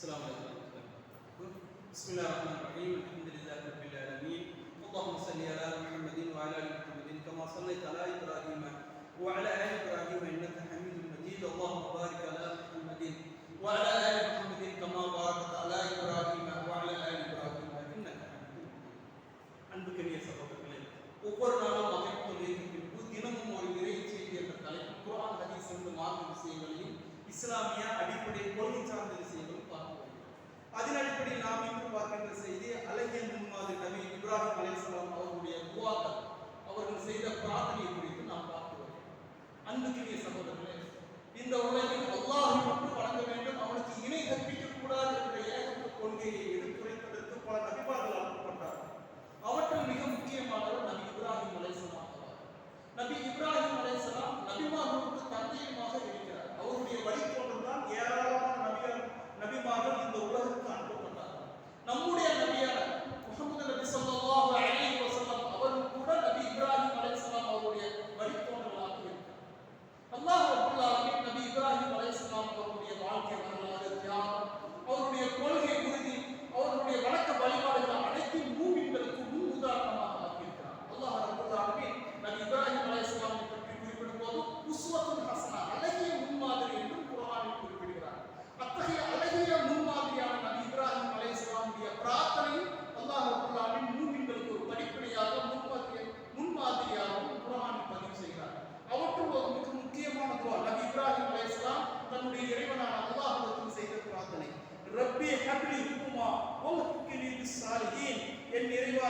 السلام عليكم بسم الله الرحمن الرحيم. الحمد لله رب العالمين. اللهم صل على محمد وعلى آل محمد كما صليت على إبراهيم وعلى آل إبراهيم إنك حميد مجيد. اللهم بارك على محمد وعلى آل محمد كما باركت على إبراهيم وعلى آل إبراهيم إنك حميد அன்புக்குரிய சகோதரர்களே ஒவ்வொரு நாளும் அமைப்பு தினமும் ஒரு இறை செய்தி என்ற தலைப்பு குரான் ஹதீஸ் என்று மார்க்க விஷயங்களையும் இஸ்லாமிய அடிப்படை கொள்கை சார்ந்த அதன் அடிப்படையில் நாம் இன்று பார்க்கின்ற செய்தி அழகியல் முன்மாதிரி நபி இப்ராஹிம் அலிஸ்லாம் அவர்களுடைய துவாக்கள். அவர்கள் செய்த பிரார்த்தனை குறித்து நாம் பார்த்து வருகிறோம். அன்புக்குரிய சகோதரர்களே இந்த உலகில் அல்லாஹை மட்டும் வழங்க வேண்டும் அவனுக்கு இணை கற்பிக்க கூடாது என்ற ஏகப்பட்ட கொள்கையை எடுத்துரைப்பதற்கு பல நபிமார்கள் அனுப்பப்பட்டார் அவற்றில் மிக முக்கியமானவர் நபி இப்ராஹிம் அலிஸ்லாம் நபி இப்ராஹிம் அலிஸ்லாம் நபிமார்களுக்கு தந்தையுமாக இருக்கிறார். அவருடைய வழிபோல்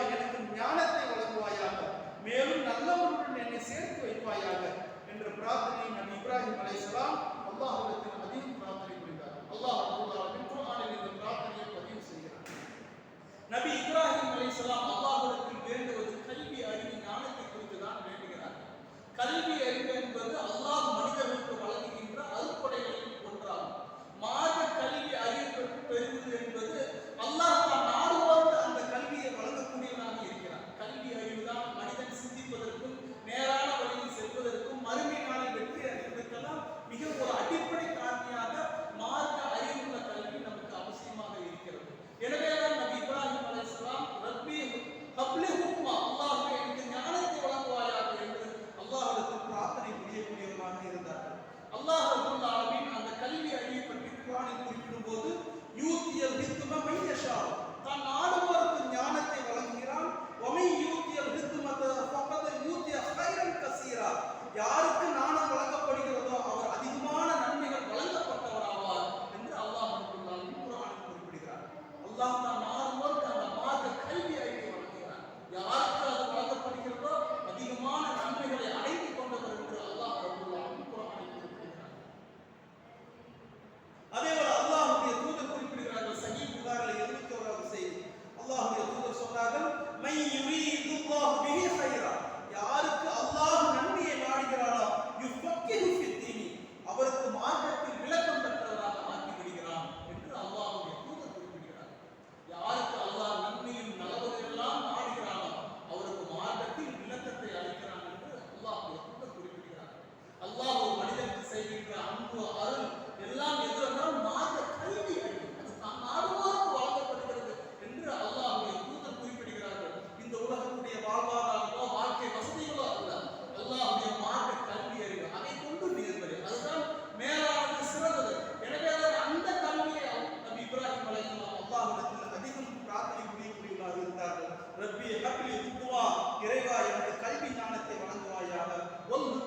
எனக்கு ஞான என்னுடைய கல்வி தூக்குவா இறைவா எனக்கு கல்வி ஞானத்தை வழங்குவாயாக. ஒன்று